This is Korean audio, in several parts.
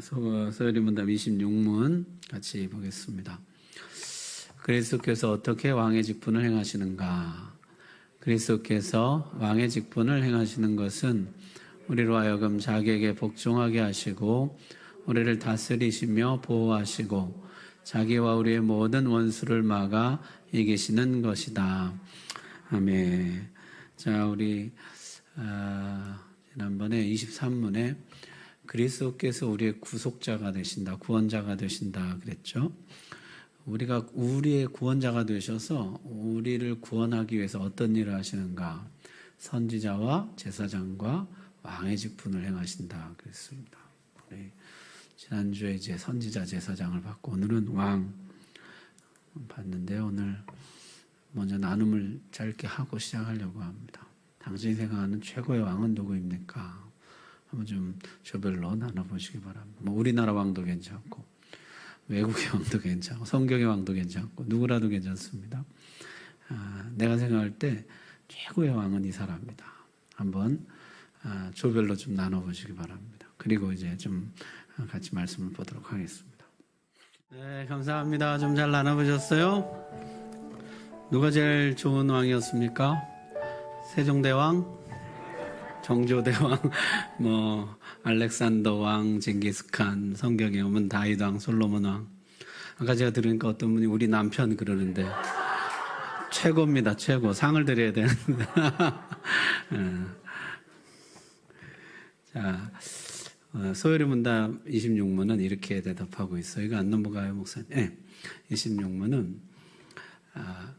소요리 문답 26문 같이 보겠습니다. 그리스도께서 어떻게 왕의 직분을 행하시는가? 그리스도께서 왕의 직분을 행하시는 것은 우리로 하여금 자기에게 복종하게 하시고 우리를 다스리시며 보호하시고 자기와 우리의 모든 원수를 막아 이기시는 것이다. 아멘. 자, 우리 아, 지난번에 23문에 그리스도께서 우리의 구속자가 되신다, 구원자가 되신다 그랬죠. 우리가 우리의 구원자가 되셔서 우리를 구원하기 위해서 어떤 일을 하시는가? 선지자와 제사장과 왕의 직분을 행하신다 그랬습니다. 지난주에 이제 선지자 제사장을 받고 오늘은 왕 봤는데요. 오늘 먼저 나눔을 짧게 하고 시작하려고 합니다. 당신이 생각하는 최고의 왕은 누구입니까? 한번 좀 조별로 나눠보시기 바랍니다. 뭐 우리나라 왕도 괜찮고 외국의 왕도 괜찮고 성경의 왕도 괜찮고 누구라도 괜찮습니다. 아, 내가 생각할 때 최고의 왕은 이 사람이다. 한번 아, 조별로 좀 나눠보시기 바랍니다. 그리고 이제 좀 같이 말씀을 보도록 하겠습니다. 네, 감사합니다. 좀 잘 나눠보셨어요? 누가 제일 좋은 왕이었습니까? 세종대왕? 정조대왕, 뭐 알렉산더 왕, 징기스칸, 성경에 오면 다윗 왕, 솔로몬 왕. 아까 제가 들으니까 어떤 분이 우리 남편 그러는데 최고입니다, 최고. 상을 드려야 되는데. 예. 자, 어, 소요리 문답 26문은 이렇게 대답하고 있어요. 이거 안 넘어가요, 목사님? 네. 26문은 아,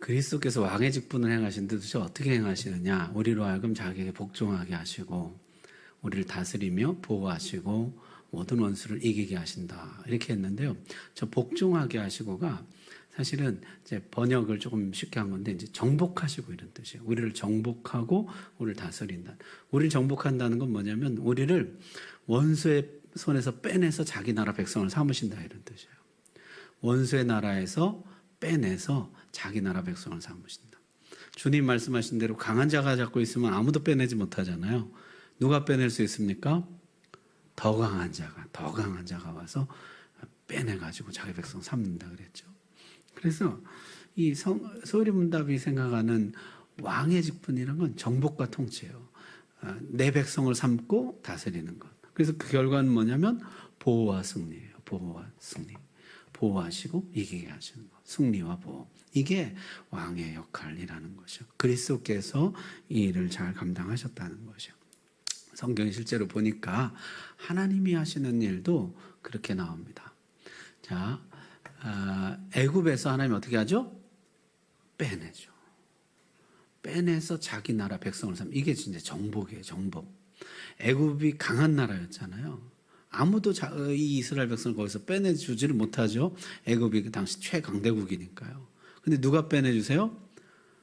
그리스도께서 왕의 직분을 행하시는데 도대체 어떻게 행하시느냐? 우리로 하여금 자기에게 복종하게 하시고 우리를 다스리며 보호하시고 모든 원수를 이기게 하신다. 이렇게 했는데요. 저 복종하게 하시고가 사실은 이제 번역을 조금 쉽게 한 건데 이제 정복하시고 이런 뜻이에요. 우리를 정복하고 우리를 다스린다. 우리를 정복한다는 건 뭐냐면 우리를 원수의 손에서 빼내서 자기 나라 백성을 삼으신다 이런 뜻이에요. 원수의 나라에서 빼내서 자기 나라 백성을 삼으신다. 주님 말씀하신 대로 강한 자가 잡고 있으면 아무도 빼내지 못하잖아요. 누가 빼낼 수 있습니까? 더 강한 자가, 더 강한 자가 와서 빼내가지고 자기 백성 삼는다 그랬죠. 그래서 이 성, 소리 문답이 생각하는 왕의 직분이란 건 정복과 통치예요. 아, 내 백성을 삼고 다스리는 것. 그래서 그 결과는 뭐냐면 보호와 승리예요. 보호와 승리. 보호하시고 이기게 하시는 것. 승리와 보호. 이게 왕의 역할이라는 것이요. 그리스도께서 이 일을 잘 감당하셨다는 것이요. 성경이 실제로 보니까 하나님이 하시는 일도 그렇게 나옵니다. 자, 아, 애굽에서 하나님 어떻게 하죠? 빼내죠. 빼내서 자기 나라 백성을 삼. 이게 진짜 정복이에요. 정복. 애굽이 강한 나라였잖아요. 아무도 자, 이 이스라엘 백성을 거기서 빼내주지를 못하죠. 애굽이 그 당시 최강대국이니까요. 근데 누가 빼내주세요?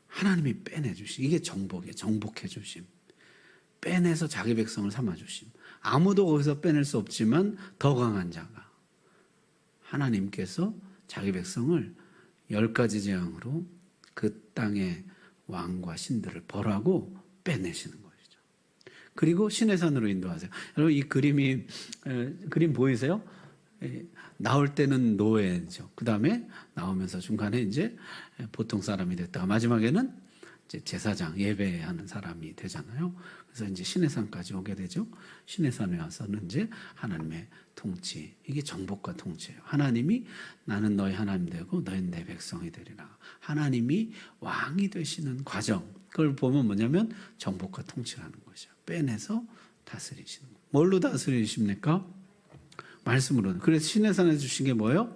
하나님이 빼내주시. 이게 정복이에요. 정복해 주심. 빼내서 자기 백성을 삼아 주심. 아무도 거기서 빼낼 수 없지만 더 강한 자가 하나님께서 자기 백성을 열 가지 재앙으로 그 땅의 왕과 신들을 벌하고 빼내시는 것이죠. 그리고 신의 산으로 인도하세요. 여러분 이 그림이 에, 그림 보이세요? 에, 나올 때는 노예죠. 그 다음에 나오면서 중간에 이제 보통 사람이 됐다가 마지막에는 이제 제사장 예배하는 사람이 되잖아요. 그래서 이제 신의 산까지 오게 되죠. 신의 산에 와서는 이제 하나님의 통치 이게 정복과 통치예요. 하나님이 나는 너희 하나님 되고 너희는 내 백성이 되리라. 하나님이 왕이 되시는 과정 그걸 보면 뭐냐면 정복과 통치라는 것이죠. 빼내서 다스리시는 거. 뭘로 다스리십니까? 말씀으로. 그래서 신의 산에 주신 게 뭐예요?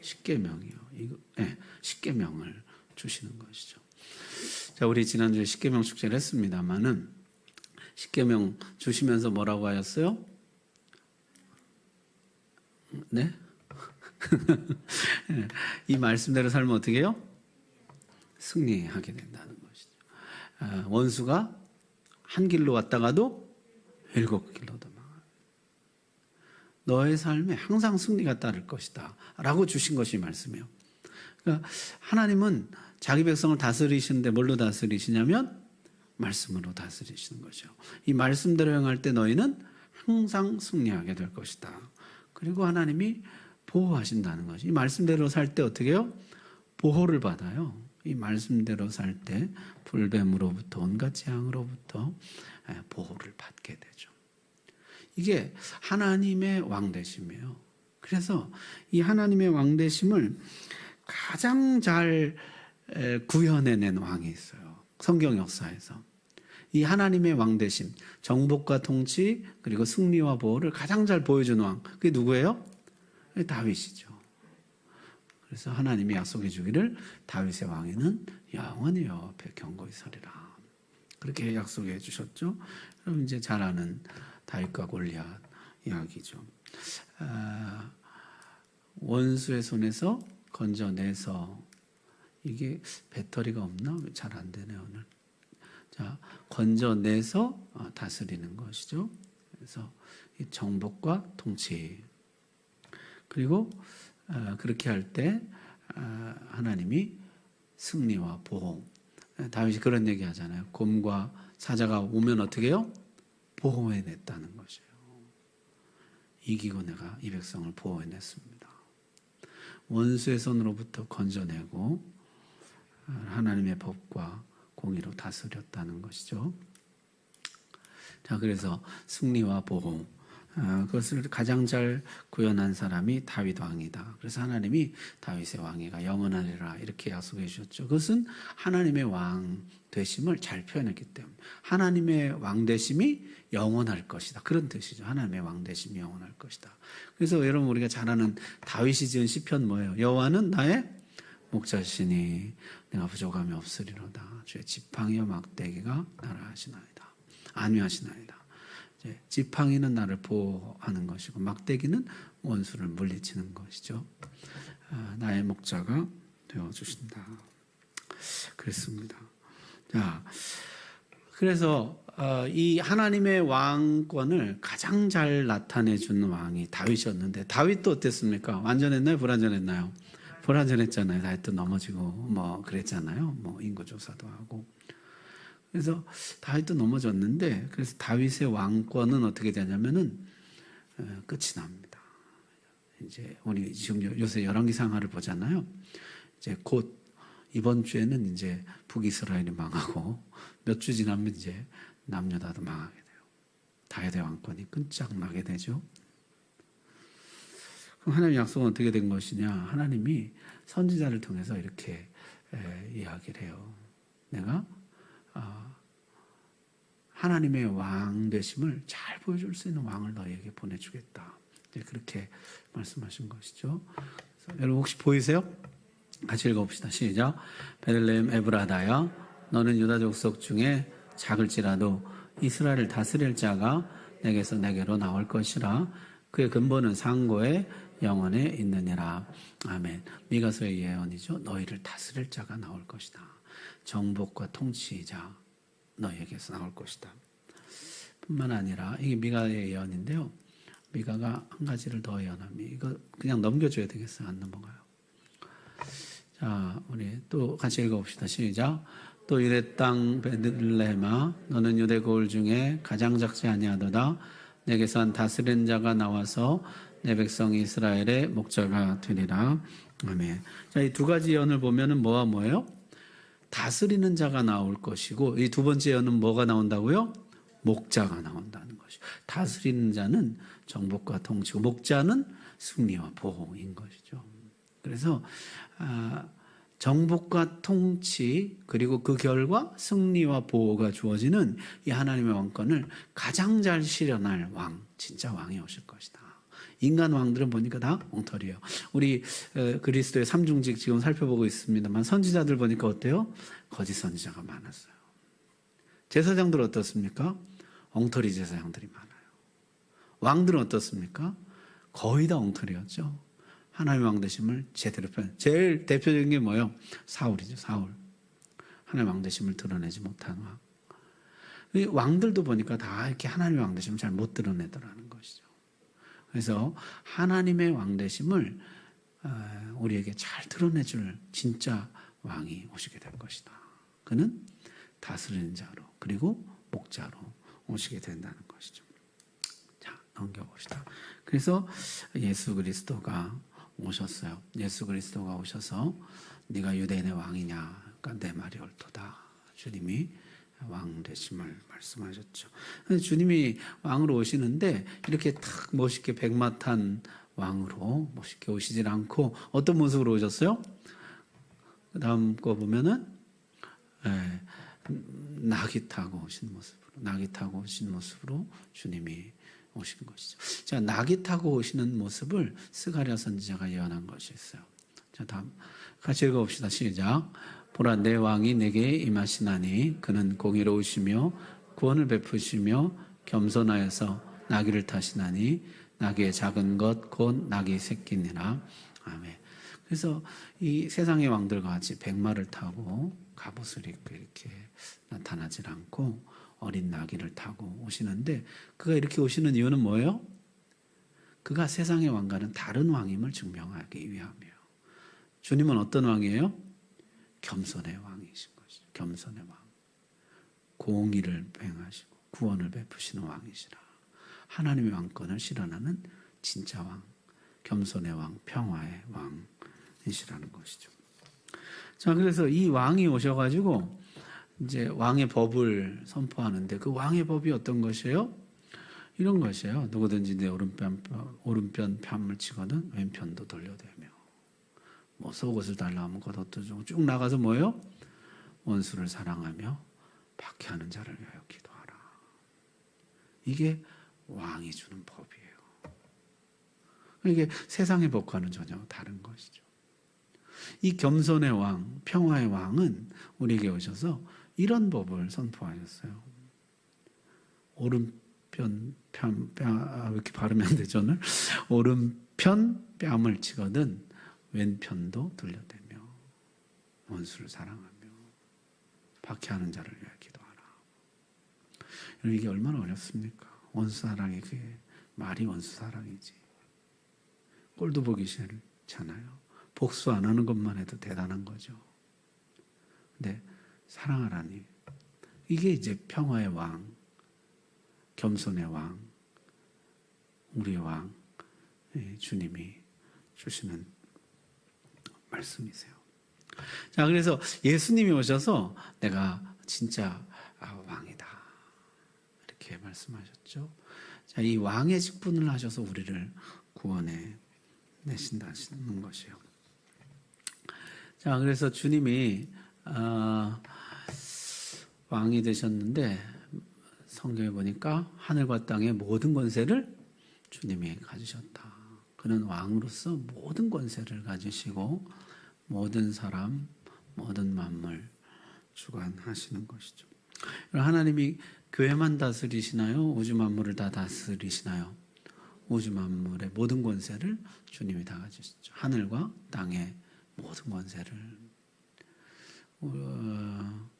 십계명이요. 이거 네, 십계명을 주시는 것이죠. 자, 우리 지난주에 십계명 축제를 했습니다만은 십계명 주시면서 뭐라고 하였어요? 네? 이 말씀대로 살면 어떻게 해요? 승리하게 된다는 것이죠. 아, 원수가 한 길로 왔다가도 일곱 길로. 너의 삶에 항상 승리가 따를 것이다. 라고 주신 것이 말씀이에요. 그러니까 하나님은 자기 백성을 다스리시는데 뭘로 다스리시냐면 말씀으로 다스리시는 거죠. 이 말씀대로 행할 때 너희는 항상 승리하게 될 것이다. 그리고 하나님이 보호하신다는 것이 이 말씀대로 살 때 어떻게 해요? 보호를 받아요. 이 말씀대로 살 때 불뱀으로부터 온갖 재앙으로부터 예, 보호를 받게 되죠. 이게 하나님의 왕되심이에요. 그래서 이 하나님의 왕되심을 가장 잘 에, 구현해낸 왕이 있어요. 성경 역사에서. 이 하나님의 왕되심, 정복과 통치, 그리고 승리와 보호를 가장 잘 보여준 왕. 그게 누구예요? 다윗이죠. 그래서 하나님이 약속해 주기를 다윗의 왕에는 영원히 옆에 경고히 서리라. 그렇게 약속해 주셨죠. 그럼 이제 잘 아는 다윗과 골리앗 이야기죠. 아, 원수의 손에서 건져내서 이게 배터리가 없나 잘 안 되네 오늘. 자 건져내서 어, 다스리는 것이죠. 그래서 이 정복과 통치 그리고 어, 그렇게 할때 어, 하나님이 승리와 보호. 다윗이 그런 얘기 하잖아요. 곰과 사자가 오면 어떻게 해요? 보호해냈다는 것이에요. 이기고 내가 이 백성을 보호해냈습니다. 원수의 손으로부터 건져내고 하나님의 법과 공의로 다스렸다는 것이죠. 자, 그래서 승리와 보호, 아, 그것을 가장 잘 구현한 사람이 다윗 왕이다. 그래서 하나님이 다윗의 왕위가 영원하리라 이렇게 약속해 주셨죠. 그것은 하나님의 왕 되심을 잘 표현했기 때문에 하나님의 왕 되심이 영원할 것이다. 그런 뜻이죠. 하나님의 왕 되심이 영원할 것이다. 그래서 여러분 우리가 잘 아는 다윗이 지은 시편 뭐예요? 여호와는 나의 목자시니 내가 부족함이 없으리로다. 주의 지팡이와 막대기가 나를 하시나이다. 안위하시나이다. 이제 지팡이는 나를 보호하는 것이고 막대기는 원수를 물리치는 것이죠. 아, 나의 목자가 되어 주신다. 그랬습니다. 자, 그래서 어, 이 하나님의 왕권을 가장 잘 나타내 준 왕이 다윗이었는데 다윗도 어땠습니까? 완전했나요? 불완전했나요? 불완전했잖아요. 다윗도 넘어지고 뭐 그랬잖아요. 뭐 인구 조사도 하고. 그래서 다윗도 넘어졌는데 그래서 다윗의 왕권은 어떻게 되냐면은 어, 끝이 납니다. 이제 우리 지금 요새 열왕기상하를 보잖아요. 이제 곧 이번 주에는 이제 북이스라엘이 망하고 몇 주 지나면 이제 남유다도 망하게 돼요. 다윗의 왕권이 끈짝나게 되죠. 그럼 하나님 약속은 어떻게 된 것이냐? 하나님이 선지자를 통해서 이렇게 에, 이야기를 해요. 내가 어, 하나님의 왕 되심을 잘 보여줄 수 있는 왕을 너에게 보내주겠다. 그렇게 말씀하신 것이죠. 여러분 혹시 보이세요? 같이 읽어봅시다. 시작. 베들레헴 에브라다야, 너는 유다 족속 중에 작을지라도 이스라엘을 다스릴 자가 내게서 내게로 나올 것이라. 그의 근본은 상고에 영원에 있느니라. 아멘. 미가서의 예언이죠. 너희를 다스릴 자가 나올 것이다. 정복과 통치자 너희에게서 나올 것이다. 뿐만 아니라 이게 미가의 예언인데요. 미가가 한 가지를 더 예언합니다. 이거 그냥 넘겨줘야 되겠어요. 안 넘어가요. 자, 우리 또 같이 읽어봅시다. 시작. 또 유대 땅 베들레헴아 너는 유대 거울 중에 가장 작지 아니하도다. 내게서 한 다스린 자가 나와서 내 백성 이스라엘의 목자가 되리라. 아멘. 자, 이 두 가지 예언을 보면은 뭐와 뭐예요? 다스리는 자가 나올 것이고 이 두 번째 예언은 뭐가 나온다고요? 목자가 나온다는 것이. 다스리는 자는 정복과 통치고 목자는 승리와 보호인 것이죠. 그래서 아, 정복과 통치 그리고 그 결과 승리와 보호가 주어지는 이 하나님의 왕권을 가장 잘 실현할 왕, 진짜 왕이 오실 것이다. 인간 왕들은 보니까 다 엉터리예요. 우리 어, 그리스도의 삼중직 지금 살펴보고 있습니다만 선지자들 보니까 어때요? 거짓 선지자가 많았어요. 제사장들 어떻습니까? 엉터리 제사장들이 많아요. 왕들은 어떻습니까? 거의 다 엉터리였죠. 하나님의 왕 되심을 제대로 표현. 제일 대표적인 게 뭐예요? 사울이죠. 사울. 하나님의 왕 되심을 드러내지 못한 왕. 이 왕들도 보니까 다 이렇게 하나님의 왕 되심을 잘 못 드러내더라는 것이죠. 그래서 하나님의 왕 되심을 어, 우리에게 잘 드러내줄 진짜 왕이 오시게 될 것이다. 그는 다스리는 자로 그리고 목자로 오시게 된다는 것이죠. 자, 섬겨봅시다. 그래서 예수 그리스도가 오셨어요. 예수 그리스도가 오셔서 네가 유대인의 왕이냐? 그러니까 내 말이 옳도다. 주님이 왕 되심을 말씀하셨죠. 주님이 왕으로 오시는데 이렇게 탁 멋있게 백마 탄 왕으로 멋있게 오시질 않고 어떤 모습으로 오셨어요? 그 다음 거 보면은 예, 낙이 타고 오신 모습으로 낙이 타고 오신 모습으로 주님이 오신 것이죠. 자, 낙이 타고 오시는 모습을 스가랴 선지자가 예언한 것이 있어요. 자, 다음 같이 읽어봅시다. 시작. 보라 내 왕이 내게 임하시나니 그는 공의로우시며 구원을 베푸시며 겸손하여서 나귀를 타시나니 나귀의 작은 것 곧 나귀 새끼니라. 아멘. 그래서 이 세상의 왕들과 같이 백마를 타고 갑옷을 입고 이렇게 나타나질 않고 어린 나귀를 타고 오시는데 그가 이렇게 오시는 이유는 뭐예요? 그가 세상의 왕과는 다른 왕임을 증명하기 위함이에요. 주님은 어떤 왕이에요? 겸손의 왕이신 것이죠. 겸손의 왕. 공의를 행하시고 구원을 베푸시는 왕이시라. 하나님의 왕권을 실현하는 진짜 왕, 겸손의 왕, 평화의 왕이시라는 것이죠. 자, 그래서 이 왕이 오셔가지고 이제 왕의 법을 선포하는데 그 왕의 법이 어떤 것이에요? 이런 것이에요. 누구든지 내 오른편 오른편 편을 치거든 왼편도 돌려대며 뭐 속옷을 달라 하면 겉옷도 주고 쭉 나가서 뭐예요? 원수를 사랑하며 박해하는 자를 위하여 기도하라. 이게 왕이 주는 법이에요. 이게 세상의 법과는 전혀 다른 것이죠. 이 겸손의 왕, 평화의 왕은 우리에게 오셔서 이런 법을 선포하셨어요. 오른편 뺨, 뺨 아, 왜 이렇게 발음이 안 되죠 오늘? 오른편 뺨을 치거든 왼편도 돌려대며 원수를 사랑하며 박해하는 자를 위해 기도하라. 이게 얼마나 어렵습니까? 원수 사랑이 그게 말이 원수 사랑이지. 꼴도 보기 싫잖아요. 복수 안 하는 것만 해도 대단한 거죠. 근데 사랑하라니 이게 이제 평화의 왕, 겸손의 왕, 우리의 왕, 예, 주님이 주시는 말씀이세요. 자, 그래서 예수님이 오셔서 내가 진짜 아, 왕이다. 이렇게 말씀하셨죠. 자, 이 왕의 직분을 하셔서 우리를 구원해 내신다는 것이요. 자, 그래서 주님이 어, 왕이 되셨는데 성경에 보니까 하늘과 땅의 모든 권세를 주님이 가지셨다. 그는 왕으로서 모든 권세를 가지시고 모든 사람, 모든 만물 주관하시는 것이죠. 하나님이 교회만 다스리시나요? 우주 만물을 다 다스리시나요? 우주 만물의 모든 권세를 주님이 다 가지시죠. 하늘과 땅의 모든 권세를 어,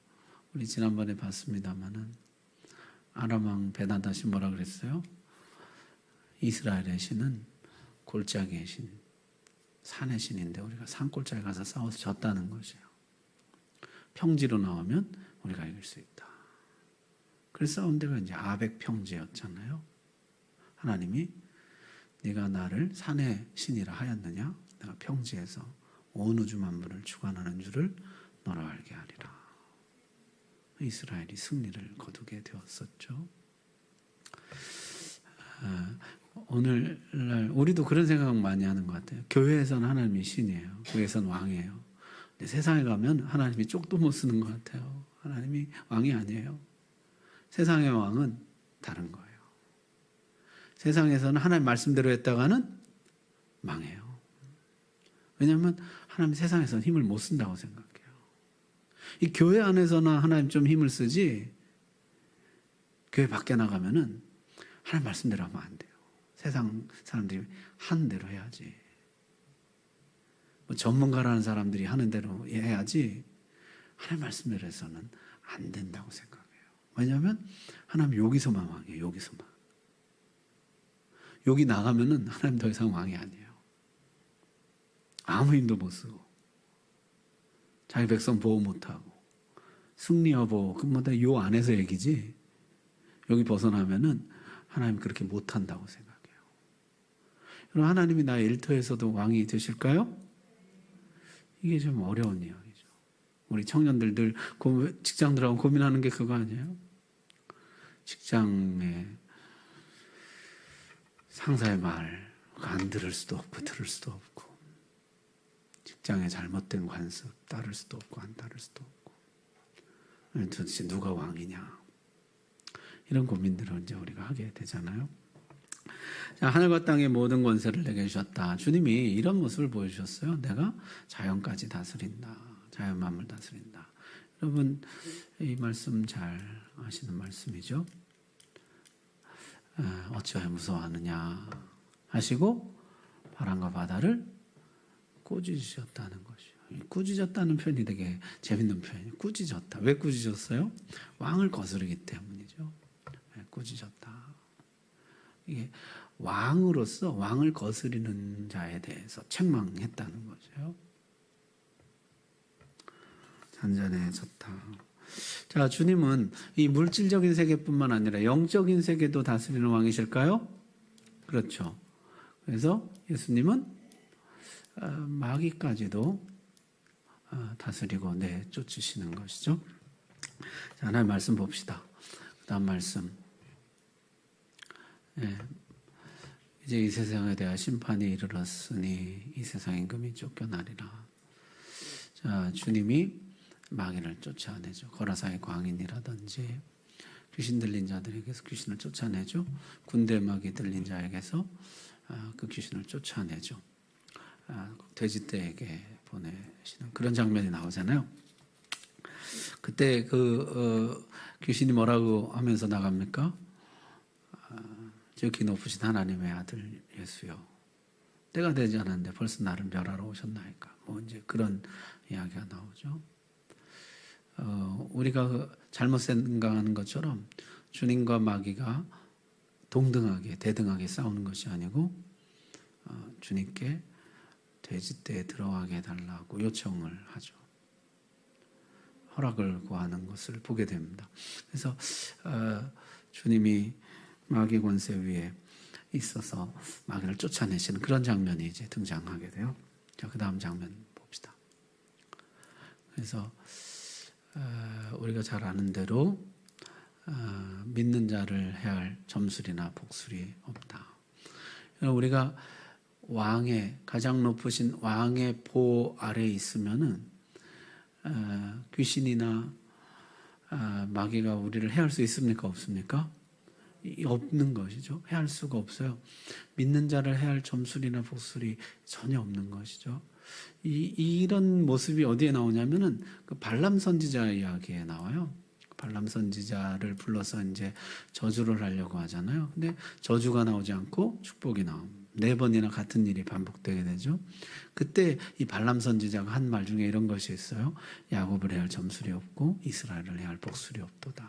우리 지난번에 봤습니다마는 아람 왕 베나다시 뭐라 그랬어요? 이스라엘의 신은 골짜기의 신, 산의 신인데 우리가 산골짜기 가서 싸워서 졌다는 것이에요. 평지로 나오면 우리가 이길 수 있다. 그래서 싸운 데가 이제 아벡 평지였잖아요. 하나님이 네가 나를 산의 신이라 하였느냐? 내가 평지에서 온 우주 만물을 주관하는 줄을 너라 알게 하리라. 이스라엘이 승리를 거두게 되었었죠. 아, 오늘날 우리도 그런 생각 많이 하는 것 같아요. 교회에서는 하나님이 신이에요. 교회에서는 왕이에요. 근데 세상에 가면 하나님이 쪽도 못 쓰는 것 같아요. 하나님이 왕이 아니에요. 세상의 왕은 다른 거예요. 세상에서는 하나님 말씀대로 했다가는 망해요. 왜냐하면 하나님 세상에서는 힘을 못 쓴다고 생각해요. 이 교회 안에서나 하나님 좀 힘을 쓰지 교회 밖에 나가면은 하나님 말씀대로 하면 안 돼요. 세상 사람들이 하는 대로 해야지. 뭐 전문가라는 사람들이 하는 대로 해야지 하나님 말씀대로 해서는 안 된다고 생각해요. 왜냐하면 하나님 여기서만 왕이에요. 여기서만. 여기 나가면은 하나님 더 이상 왕이 아니에요. 아무 힘도 못 쓰고 자기 백성 보호 못하고 승리와 보호 그뭐다 요 안에서 얘기지 여기 벗어나면은 하나님 그렇게 못한다고 생각해요. 그럼 하나님이 나의 일터에서도 왕이 되실까요? 이게 좀 어려운 이야기죠. 우리 청년들 늘 고- 직장 들어가면 고민하는 게 그거 아니에요? 직장에 상사의 말 안 들을 수도 없고 들을 수도 없고 직장의 잘못된 관습 따를 수도 없고 안 따를 수도 없고 도대체 누가 왕이냐 이런 고민들을 이제 우리가 하게 되잖아요. 자, 하늘과 땅의 모든 권세를 내게 주셨다. 주님이 이런 모습을 보여주셨어요. 내가 자연까지 다스린다. 자연 만물 다스린다. 여러분 이 말씀 잘 아시는 말씀이죠. 아, 어찌하여 무서워하느냐 하시고 바람과 바다를 꾸짖으셨다는 것이요. 이 꾸짖었다는 표현이 되게 재밌는 표현이에요. 꾸짖었다. 왜 꾸짖었어요? 왕을 거스르기 때문이죠. 네, 꾸짖었다. 왕으로서 왕을 거스리는 자에 대해서 책망했다는 거죠. 잔잔해졌다. 자, 주님은 이 물질적인 세계뿐만 아니라 영적인 세계도 다스리는 왕이실까요? 그렇죠. 그래서 예수님은 어, 마귀까지도 어, 다스리고 내쫓으시는 것이죠. 자, 하나의 말씀 봅시다. 그 다음 말씀. 예, 이제 이 세상에 대한 심판이 이르렀으니 이 세상 임금이 쫓겨나리라. 자, 주님이 마귀를 쫓아내죠. 거라사의 광인이라든지 귀신 들린 자들에게서 귀신을 쫓아내죠. 군대 마귀 들린 자에게서 아, 그 귀신을 쫓아내죠. 아, 돼지떼에게 보내시는 그런 장면이 나오잖아요. 그때 그 어, 귀신이 뭐라고 하면서 나갑니까? 아, 저기 높으신 하나님의 아들 예수요. 때가 되지 않았는데 벌써 나를 멸하러 오셨나이까. 뭐 이제 그런 이야기가 나오죠. 어, 우리가 그 잘못 생각하는 것처럼 주님과 마귀가 동등하게 대등하게 싸우는 것이 아니고 어, 주님께 돼지떼에 들어가게 해달라고 요청을 하죠. 허락을 구하는 것을 보게 됩니다. 그래서 어, 주님이 마귀 권세 위에 있어서 마귀를 쫓아내시는 그런 장면이 이제 등장하게 돼요. 자, 그 다음 장면 봅시다. 그래서 어, 우리가 잘 아는 대로 어, 믿는 자를 해야 할 점술이나 복술이 없다. 우리가 왕의 가장 높으신 왕의 보 아래에 있으면은 어, 귀신이나 어, 마귀가 우리를 해할 수 있습니까 없습니까? 이- 없는 것이죠. 해할 수가 없어요. 믿는 자를 해할 점술이나 복술이 전혀 없는 것이죠. 이, 이런 모습이 어디에 나오냐면은 그 발람 선지자 이야기에 나와요. 발람 선지자를 불러서 이제 저주를 하려고 하잖아요. 근데 저주가 나오지 않고 축복이 나옴. 네 번이나 같은 일이 반복되게 되죠. 그때 이 발람 선지자가 한 말 중에 이런 것이 있어요. 야곱을 해야 할 점술이 없고 이스라엘을 해야 할 복술이 없도다.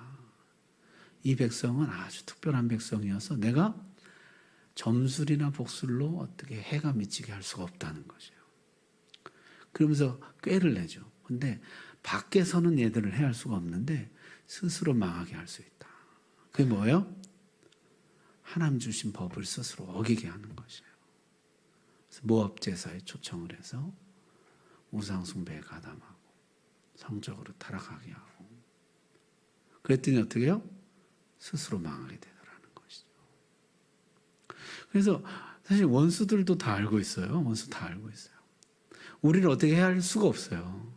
이 백성은 아주 특별한 백성이어서 내가 점술이나 복술로 어떻게 해가 미치게 할 수가 없다는 것이에요. 그러면서 꾀를 내죠. 근데 밖에서는 얘들을 해할 수가 없는데 스스로 망하게 할 수 있다. 그게 뭐예요? 하나님 주신 법을 스스로 어기게 하는 것이에요. 그래서 모압 제사에 초청을 해서 우상 숭배에 가담하고 성적으로 타락하게 하고 그랬더니 어떻게 해요? 스스로 망하게 되더라는 것이죠. 그래서 사실 원수들도 다 알고 있어요. 원수 다 알고 있어요. 우리를 어떻게 해야 할 수가 없어요.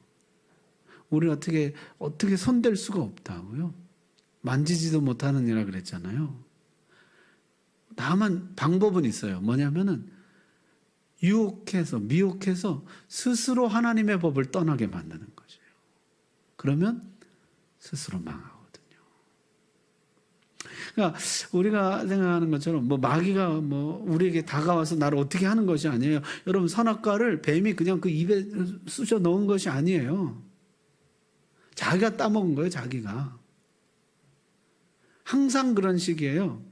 우리를 어떻게 어떻게 손댈 수가 없다고요. 만지지도 못하는 이라 그랬잖아요. 다만 방법은 있어요. 뭐냐면은 유혹해서 미혹해서 스스로 하나님의 법을 떠나게 만드는 것이에요. 그러면 스스로 망하거든요. 그러니까 우리가 생각하는 것처럼 뭐 마귀가 뭐 우리에게 다가와서 나를 어떻게 하는 것이 아니에요. 여러분 선악과를 뱀이 그냥 그 입에 쑤셔 넣은 것이 아니에요. 자기가 따먹은 거예요, 자기가. 항상 그런 식이에요.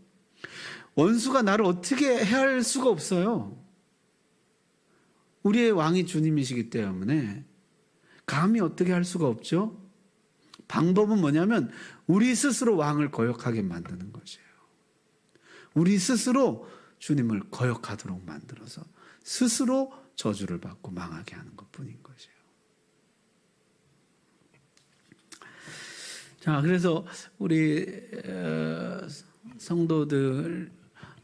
원수가 나를 어떻게 해할 수가 없어요. 우리의 왕이 주님이시기 때문에 감히 어떻게 할 수가 없죠. 방법은 뭐냐면 우리 스스로 왕을 거역하게 만드는 것이에요. 우리 스스로 주님을 거역하도록 만들어서 스스로 저주를 받고 망하게 하는 것 뿐인 것이에요. 자, 그래서 우리 어, 성도들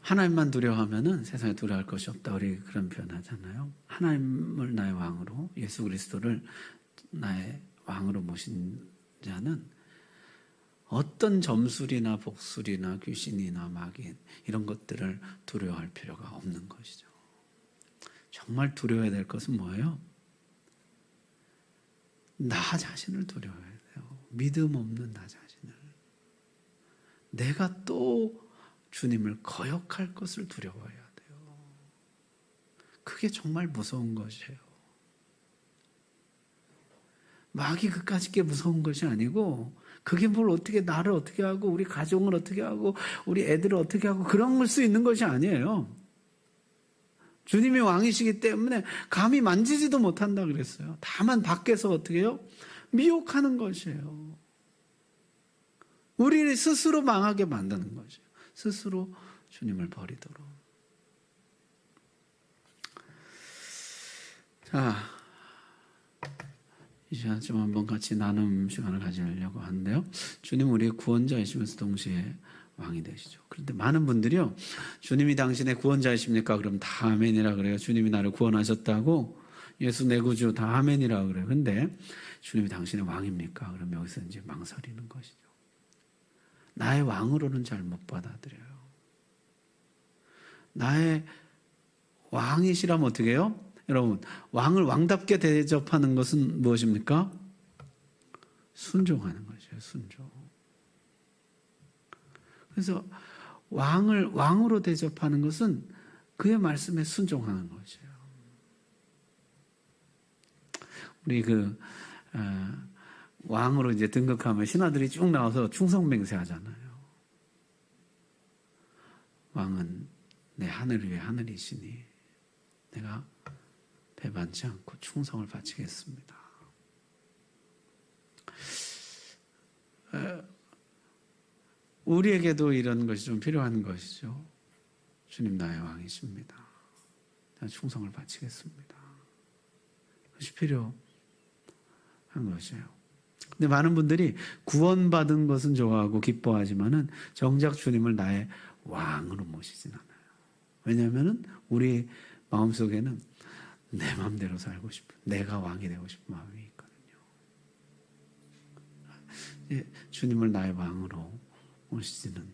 하나님만 두려워하면은 세상에 두려워할 것이 없다. 우리 그런 표현하잖아요. 하나님을 나의 왕으로 예수 그리스도를 나의 왕으로 모신 자는 어떤 점술이나 복술이나 귀신이나 마귀 이런 것들을 두려워할 필요가 없는 것이죠. 정말 두려워야 될 것은 뭐예요? 나 자신을 두려워해야 돼요. 믿음 없는 나 자신을. 내가 또 주님을 거역할 것을 두려워해야 돼요. 그게 정말 무서운 것이에요. 마귀 그까짓 게 무서운 것이 아니고 그게 뭘 어떻게 나를 어떻게 하고 우리 가정을 어떻게 하고 우리 애들을 어떻게 하고 그런 걸 수 있는 것이 아니에요. 주님이 왕이시기 때문에 감히 만지지도 못한다 그랬어요. 다만 밖에서 어떻게 해요? 미혹하는 것이에요. 우리 스스로 망하게 만드는 것이에요. 스스로 주님을 버리도록. 자, 이 시간 좀 한번 같이 나눔 시간을 가지려고 하는데요. 주님 우리의 구원자이시면서 동시에 왕이 되시죠. 그런데 많은 분들이요. 주님이 당신의 구원자이십니까? 그럼 다 아멘이라 그래요. 주님이 나를 구원하셨다고 예수 내 구주 다 아멘이라 그래요. 근데 주님이 당신의 왕입니까? 그럼 여기서 이제 망설이는 것이죠. 나의 왕으로는 잘 못 받아들여요. 나의 왕이시라면 어떻게 해요? 여러분, 왕을 왕답게 대접하는 것은 무엇입니까? 순종하는 것이에요, 순종. 그래서 왕을 왕으로 대접하는 것은 그의 말씀에 순종하는 것이에요. 우리 그 어, 왕으로 이제 등극하면 신하들이 쭉 나와서 충성맹세 하잖아요. 왕은 내 하늘 위에 하늘이시니 내가 배반치 않고 충성을 바치겠습니다. 어, 우리에게도 이런 것이 좀 필요한 것이죠. 주님 나의 왕이십니다. 난 충성을 바치겠습니다. 그것이 필요한 것이에요. 근데 많은 분들이 구원받은 것은 좋아하고 기뻐하지만은 정작 주님을 나의 왕으로 모시진 않아요. 왜냐하면은 우리 마음속에는 내 마음대로 살고 싶은, 내가 왕이 되고 싶은 마음이 있거든요. 예, 주님을 나의 왕으로 모시지는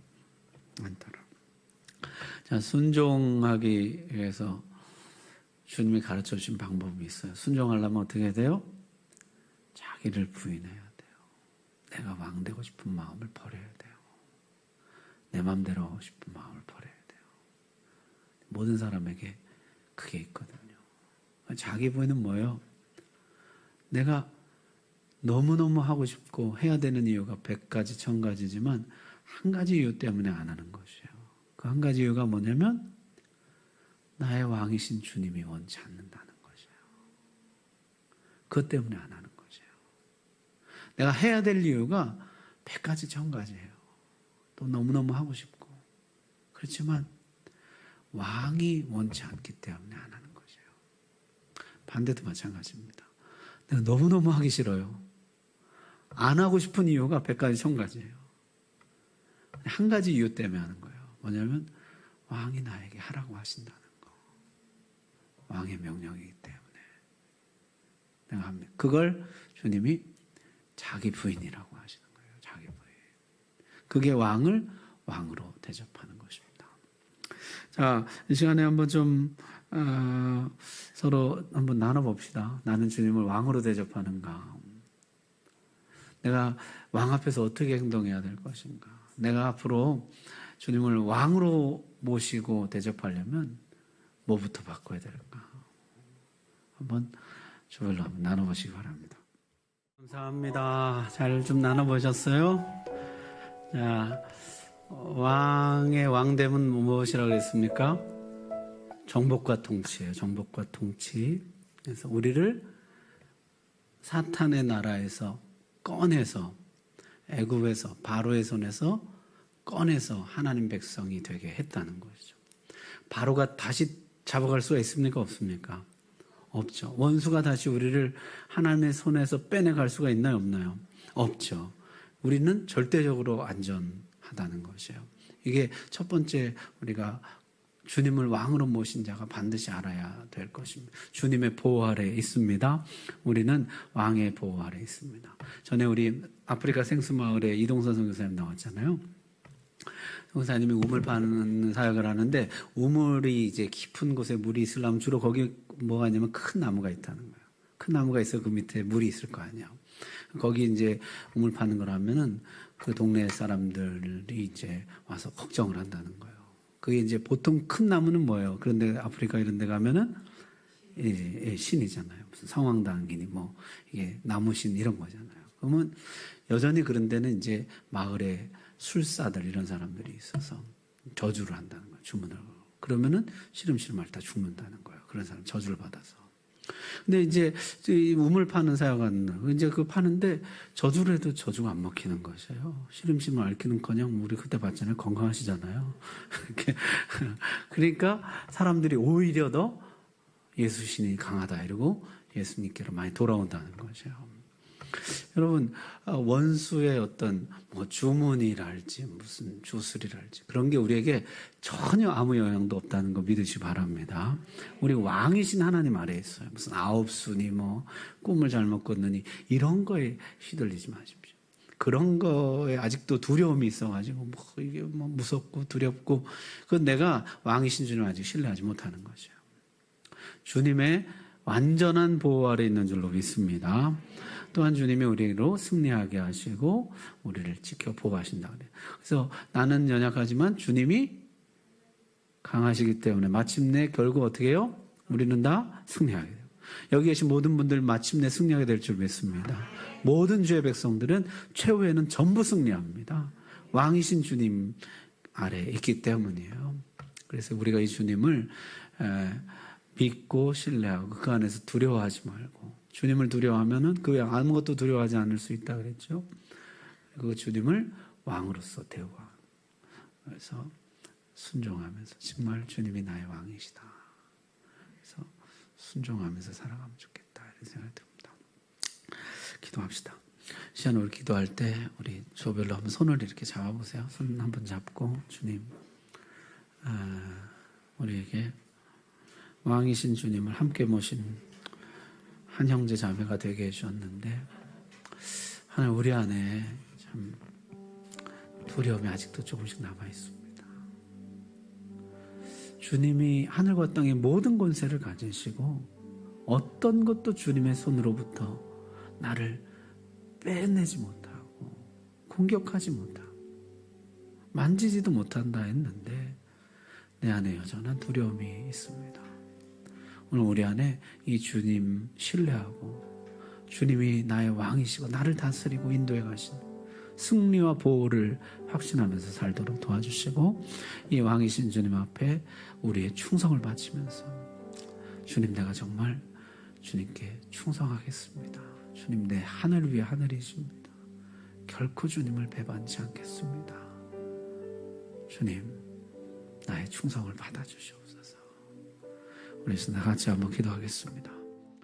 않더라. 자, 순종하기 위해서 주님이 가르쳐 주신 방법이 있어요. 순종하려면 어떻게 돼요? 자기를 부인해야 돼요. 내가 왕 되고 싶은 마음을 버려야 돼요. 내 마음대로 하고 싶은 마음을 버려야 돼요. 모든 사람에게 그게 있거든요. 자기 부인은 뭐예요? 내가 너무너무 하고 싶고 해야 되는 이유가 백 가지, 천 가지지만 한 가지 이유 때문에 안 하는 것이에요. 그 한 가지 이유가 뭐냐면 나의 왕이신 주님이 원치 않는다는 것이에요. 그것 때문에 안 하는 것이에요. 내가 해야 될 이유가 백 가지, 천 가지예요. 또 너무너무 하고 싶고. 그렇지만 왕이 원치 않기 때문에 안 하는. 반대도 마찬가지입니다. 내가 너무너무 하기 싫어요. 안 하고 싶은 이유가 백 가지, 천 가지예요. 한 가지 이유 때문에 하는 거예요. 뭐냐면 왕이 나에게 하라고 하신다는 거. 왕의 명령이기 때문에 내가 합니다. 그걸 주님이 자기 부인이라고 하시는 거예요. 자기 부인. 그게 왕을 왕으로 대접하는 것입니다. 자, 이 시간에 한번 좀 어, 서로 한번 나눠봅시다. 나는 주님을 왕으로 대접하는가? 내가 왕 앞에서 어떻게 행동해야 될 것인가? 내가 앞으로 주님을 왕으로 모시고 대접하려면 뭐부터 바꿔야 될까? 한번 주별로 한번 나눠보시기 바랍니다. 감사합니다. 잘 좀 나눠보셨어요? 자, 왕의 왕됨은 무엇이라고 했습니까? 정복과 통치예요. 정복과 통치. 그래서 우리를 사탄의 나라에서 꺼내서 애굽에서 바로의 손에서 꺼내서 하나님 백성이 되게 했다는 것이죠. 바로가 다시 잡아갈 수가 있습니까? 없습니까? 없죠. 원수가 다시 우리를 하나님의 손에서 빼내갈 수가 있나요? 없나요? 없죠. 우리는 절대적으로 안전하다는 것이에요. 이게 첫 번째 우리가 주님을 왕으로 모신 자가 반드시 알아야 될 것입니다. 주님의 보호 아래 있습니다. 우리는 왕의 보호 아래 있습니다. 전에 우리 아프리카 생수마을에 이동선 선교사님 나왔잖아요. 선교사님이 우물 파는 사역을 하는데 우물이 이제 깊은 곳에 물이 있으려면 주로 거기 뭐가 있냐면 큰 나무가 있다는 거예요. 큰 나무가 있어 그 밑에 물이 있을 거 아니야. 거기 이제 우물 파는 거라면은 그 동네 사람들이 이제 와서 걱정을 한다는 거예요. 그게 이제 보통 큰 나무는 뭐예요? 그런데 아프리카 이런 데 가면은 예, 예, 신이잖아요. 무슨 성황당이니 뭐 이게 나무신 이런 거잖아요. 그러면 여전히 그런 데는 이제 마을에 술사들 이런 사람들이 있어서 저주를 한다는 거예요. 주문을. 그러면은 시름시름 앓다 죽는다는 거예요. 그런 사람 저주를 받아서. 근데 이제 이 우물 파는 사역은 이제 그 파는데 저주를 해도 저주가 안 먹히는 것이에요. 시름시름 앓기는커녕 우리 그때 봤잖아요. 건강하시잖아요. 그러니까 사람들이 오히려 더 예수신이 강하다 이러고 예수님께로 많이 돌아온다는 거죠. 여러분 어, 원수의 어떤 뭐 주문이랄지 무슨 주술이랄지 그런 게 우리에게 전혀 아무 영향도 없다는 거 믿으시 바랍니다. 우리 왕이신 하나님 아래 있어요. 무슨 아홉 순이 뭐 꿈을 잘못 꿨느니 이런 거에 휘둘리지 마십시오. 그런 거에 아직도 두려움이 있어가지고 뭐 이게 뭐 무섭고 두렵고 그건 내가 왕이신 주님 아직 신뢰하지 못하는 것이에요. 주님의 완전한 보호 아래 있는 줄로 믿습니다. 또한 주님이 우리로 승리하게 하시고 우리를 지켜 보호하신다 그래요. 그래서 나는 연약하지만 주님이 강하시기 때문에 마침내 결국 어떻게 해요? 우리는 다 승리하게 돼요. 여기 계신 모든 분들 마침내 승리하게 될 줄 믿습니다. 모든 주의 백성들은 최후에는 전부 승리합니다. 왕이신 주님 아래 있기 때문이에요. 그래서 우리가 이 주님을 믿고 신뢰하고 그 안에서 두려워하지 말고 주님을 두려워하면은 그 외에 아무것도 두려워하지 않을 수 있다 그랬죠. 그 주님을 왕으로서 대우하. 그래서 순종하면서 정말 주님이 나의 왕이시다. 그래서 순종하면서 살아가면 좋겠다 이런 생각이 듭니다. 기도합시다. 시간 우리 기도할 때 우리 조별로 한번 손을 이렇게 잡아보세요. 손 한번 잡고 주님 아, 우리에게 왕이신 주님을 함께 모신 한 형제 자매가 되게 해주셨는데 하나님 우리 안에 참 두려움이 아직도 조금씩 남아 있습니다. 주님이 하늘과 땅의 모든 권세를 가지시고 어떤 것도 주님의 손으로부터 나를 빼내지 못하고 공격하지 못하고 만지지도 못한다 했는데 내 안에 여전한 두려움이 있습니다. 오늘 우리 안에 이 주님 신뢰하고 주님이 나의 왕이시고 나를 다스리고 인도해 가신 승리와 보호를 확신하면서 살도록 도와주시고 이 왕이신 주님 앞에 우리의 충성을 바치면서 주님 내가 정말 주님께 충성하겠습니다. 주님 내 하늘 위에 하늘이십니다. 결코 주님을 배반치 않겠습니다. 주님 나의 충성을 받아주시옵소서. 우리 다 같이 한번 기도하겠습니다.